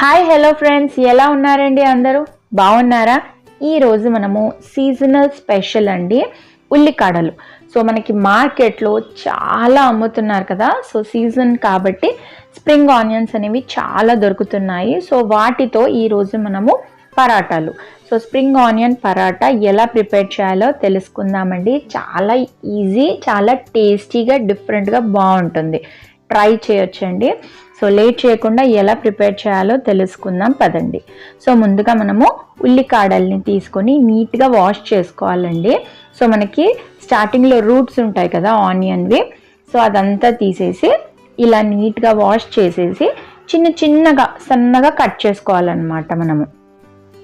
Hi hello friends. ఎలా ఉన్నారండి అందరూ? బాగున్నారా? ఈరోజు మనము సీజనల్ స్పెషల్ అండి ఉల్లికాడలు. సో మనకి మార్కెట్లో చాలా అమ్ముతున్నారు కదా. సో సీజన్ కాబట్టి స్ప్రింగ్ ఆనియన్స్ అనేవి చాలా దొరుకుతున్నాయి. సో వాటితో ఈరోజు మనము పరాటాలు. సో స్ప్రింగ్ ఆనియన్ పరాటా ఎలా ప్రిపేర్ చేయాలో తెలుసుకుందామండి. చాలా ఈజీ చాలా టేస్టీగా డిఫరెంట్గా బాగుంటుంది. ట్రై చేయొచ్చండి. సో లేట్ చేయకుండా ఎలా ప్రిపేర్ చేయాలో తెలుసుకుందాం పదండి. సో ముందుగా మనము ఉల్లికాడల్ని తీసుకొని నీట్గా వాష్ చేసుకోవాలండి. సో మనకి స్టార్టింగ్లో రూట్స్ ఉంటాయి కదా ఆనియన్వి. సో అదంతా తీసేసి ఇలా నీట్గా వాష్ చేసేసి చిన్న చిన్నగా సన్నగా కట్ చేసుకోవాలన్నమాట మనము.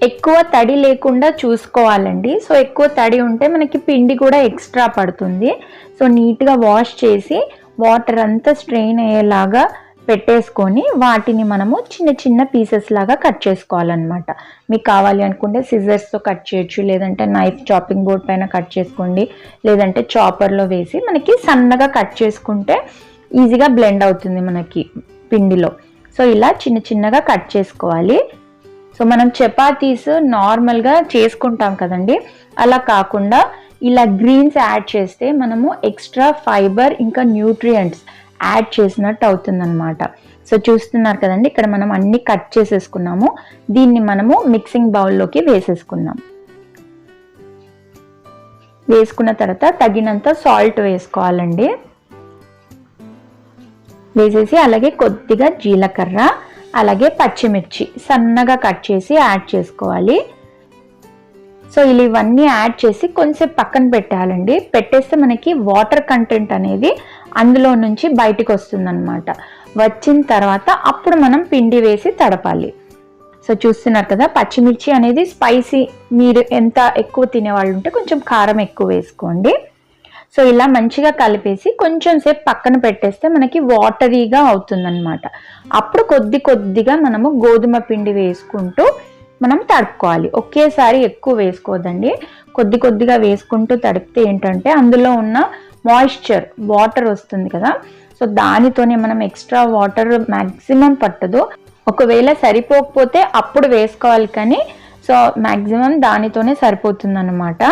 ఎక్కువ తడి లేకుండా చూసుకోవాలండి. సో ఎక్కువ తడి ఉంటే మనకి పిండి కూడా ఎక్స్ట్రా పడుతుంది. సో నీట్గా వాష్ చేసి వాటర్ అంతా స్ట్రెయిన్ అయ్యేలాగా పెట్టేసుకొని వాటిని మనము చిన్న చిన్న పీసెస్ లాగా కట్ చేసుకోవాలన్నమాట. మీకు కావాలి అనుకుంటే సిజర్స్తో కట్ చేయొచ్చు లేదంటే నైఫ్ చాపింగ్ బోర్డ్ పైన కట్ చేసుకోండి లేదంటే చాపర్లో వేసి మనకి సన్నగా కట్ చేసుకుంటే ఈజీగా బ్లెండ్ అవుతుంది మనకి పిండిలో. సో ఇలా చిన్న చిన్నగా కట్ చేసుకోవాలి. సో మనం చపాతీస్ నార్మల్గా చేసుకుంటాం కదండి. అలా కాకుండా ఇలా గ్రీన్స్ యాడ్ చేస్తే మనము ఎక్స్ట్రా ఫైబర్ ఇంకా న్యూట్రియంట్స్ యాడ్ చేసినట్టు అవుతుందన్నమాట. సో చూస్తున్నారు కదండి ఇక్కడ మనం అన్ని కట్ చేసేసుకున్నాము. దీన్ని మనము మిక్సింగ్ బౌల్లోకి వేసేసుకుందాం. వేసుకున్న తర్వాత తగినంత సాల్ట్ వేసుకోవాలండి. వేసేసి అలాగే కొద్దిగా జీలకర్ర అలాగే పచ్చిమిర్చి సన్నగా కట్ చేసి యాడ్ చేసుకోవాలి. సో ఇలా ఇవన్నీ యాడ్ చేసి కొంచెం పక్కన పెట్టాలండి. పెట్టేస్తే మనకి వాటర్ కంటెంట్ అనేది అందులో నుంచి బయటకు వస్తుందన్నమాట. వచ్చిన తర్వాత అప్పుడు మనం పిండి వేసి తడపాలి. సో చూస్తున్నారు కదా పచ్చిమిర్చి అనేది స్పైసీ మీరు ఎంత ఎక్కువ తినేవాళ్ళు ఉంటే కొంచెం కారం ఎక్కువ వేసుకోండి. సో ఇలా మంచిగా కలిపేసి కొంచెం సేపు పక్కన పెట్టేస్తే మనకి వాటరీగా అవుతుందన్నమాట. అప్పుడు కొద్ది కొద్దిగా మనము గోధుమ పిండి వేసుకుంటూ మనం తడుపుకోవాలి. ఒకేసారి ఎక్కువ వేసుకోదండి. కొద్ది కొద్దిగా వేసుకుంటూ తడిపితే ఏంటంటే అందులో ఉన్న మాయిశ్చర్ వాటర్ వస్తుంది కదా. సో దానితోనే మనం ఎక్స్ట్రా వాటర్ మ్యాక్సిమం పట్టదు. ఒకవేళ సరిపోకపోతే అప్పుడు వేసుకోవాలి కానీ సో మ్యాక్సిమం దానితోనే సరిపోతుంది అనమాట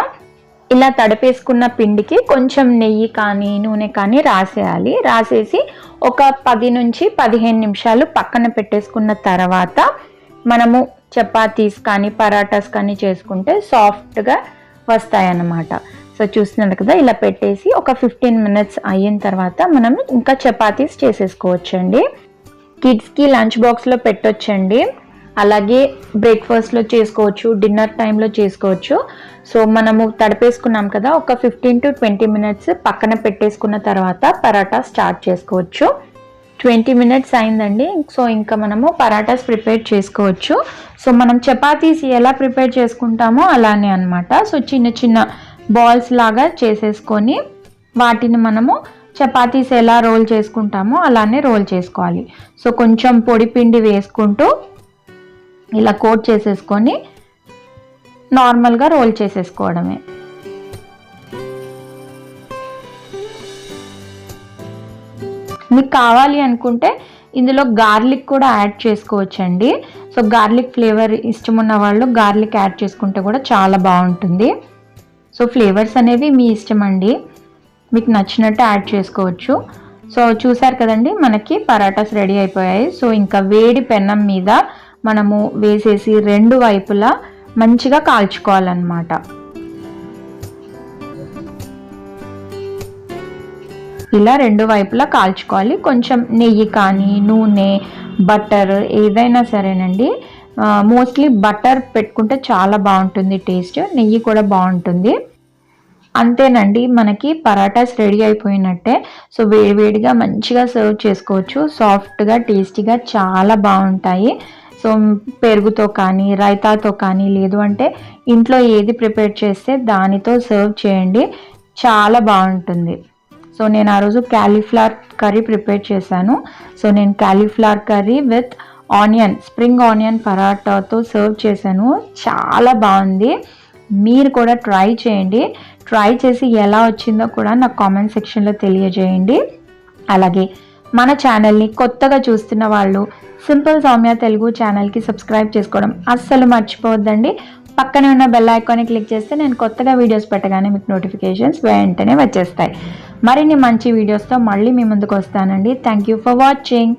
ఇలా తడిపేసుకున్న పిండికి కొంచెం నెయ్యి కానీ నూనె కానీ రాసేయాలి. రాసేసి ఒక పది నుంచి పదిహేను నిమిషాలు పక్కన పెట్టేసుకున్న తర్వాత మనము చపాతీస్ కానీ పరాటాస్ కానీ చేసుకుంటే సాఫ్ట్గా వస్తాయన్నమాట. సో చూస్తున్నారు కదా ఇలా పెట్టేసి ఒక ఫిఫ్టీన్ మినిట్స్ అయిన తర్వాత మనం ఇంకా చపాతీస్ చేసేసుకోవచ్చండి. కిడ్స్కి లంచ్ బాక్స్లో పెట్టొచ్చండి. అలాగే బ్రేక్ఫాస్ట్లో చేసుకోవచ్చు డిన్నర్ టైంలో చేసుకోవచ్చు. సో మనము తడిపేసుకున్నాం కదా ఒక ఫిఫ్టీన్ టు ట్వంటీ మినిట్స్ పక్కన పెట్టేసుకున్న తర్వాత పరాటా స్టార్ట్ చేసుకోవచ్చు. ట్వంటీ మినిట్స్ అయిందండి. సో ఇంకా మనము పరాటాస్ ప్రిపేర్ చేసుకోవచ్చు. సో మనం చపాతీస్ ఎలా ప్రిపేర్ చేసుకుంటామో అలానే అనమాట సో చిన్న చిన్న బాల్స్ లాగా చేసేసుకొని వాటిని మనము చపాతీస్ ఎలా రోల్ చేసుకుంటామో అలానే రోల్ చేసుకోవాలి. సో కొంచెం పొడి పిండి వేసుకుంటూ ఇలా కోట్ చేసేసుకొని నార్మల్గా రోల్ చేసేసుకోవడమే. మీకు కావాలి అనుకుంటే ఇందులో గార్లిక్ కూడా యాడ్ చేసుకోవచ్చండి. సో గార్లిక్ ఫ్లేవర్ ఇష్టం ఉన్న వాళ్ళు గార్లిక్ యాడ్ చేసుకుంటే కూడా చాలా బాగుంటుంది. సో ఫ్లేవర్స్ అనేవి మీ ఇష్టం అండి. మీకు నచ్చినట్టు యాడ్ చేసుకోవచ్చు. సో చూసారు కదండి మనకి పరాటాస్ రెడీ అయిపోయాయి. సో ఇంకా వేడి పెన్నం మీద మనము వేసేసి రెండు వైపులా మంచిగా కాల్చుకోవాలన్నమాట. ఇలా రెండు వైపులా కాల్చుకోవాలి. కొంచెం నెయ్యి కానీ నూనె బటర్ ఏదైనా సరేనండి. మోస్ట్లీ బటర్ పెట్టుకుంటే చాలా బాగుంటుంది టేస్ట్. నెయ్యి కూడా బాగుంటుంది. అంతేనండి మనకి పరాటాస్ రెడీ అయిపోయినట్టే. సో వేడివేడిగా మంచిగా సర్వ్ చేసుకోవచ్చు. సాఫ్ట్గా టేస్టీగా చాలా బాగుంటాయి. సో పెరుగుతో కానీ రైతాతో కానీ లేదు అంటే ఇంట్లో ఏది ప్రిపేర్ చేస్తే దానితో సర్వ్ చేయండి. చాలా బాగుంటుంది. సో నేను ఆ రోజు క్యాలీఫ్లవర్ కర్రీ ప్రిపేర్ చేశాను. సో నేను cauliflower curry with onion spring onion పరాటాతో serve చేశాను. చాలా బాగుంది. మీరు కూడా ట్రై చేయండి. ట్రై చేసి ఎలా వచ్చిందో కూడా నాకు కామెంట్ సెక్షన్లో తెలియజేయండి. అలాగే మన ఛానల్ని కొత్తగా చూస్తున్న వాళ్ళు సింపుల్ సౌమ్య తెలుగు ఛానల్కి సబ్స్క్రైబ్ చేసుకోవడం అస్సలు మర్చిపోవద్దండి. పక్కనే ఉన్న బెల్ ఐకాన్ని క్లిక్ చేస్తే నేను కొత్తగా వీడియోస్ పెట్టగానే మీకు నోటిఫికేషన్స్ వెంటనే వచ్చేస్తాయి. మరిన్ని మంచి వీడియోస్తో మళ్ళీ మీ ముందుకు వస్తానండి. Thank you for watching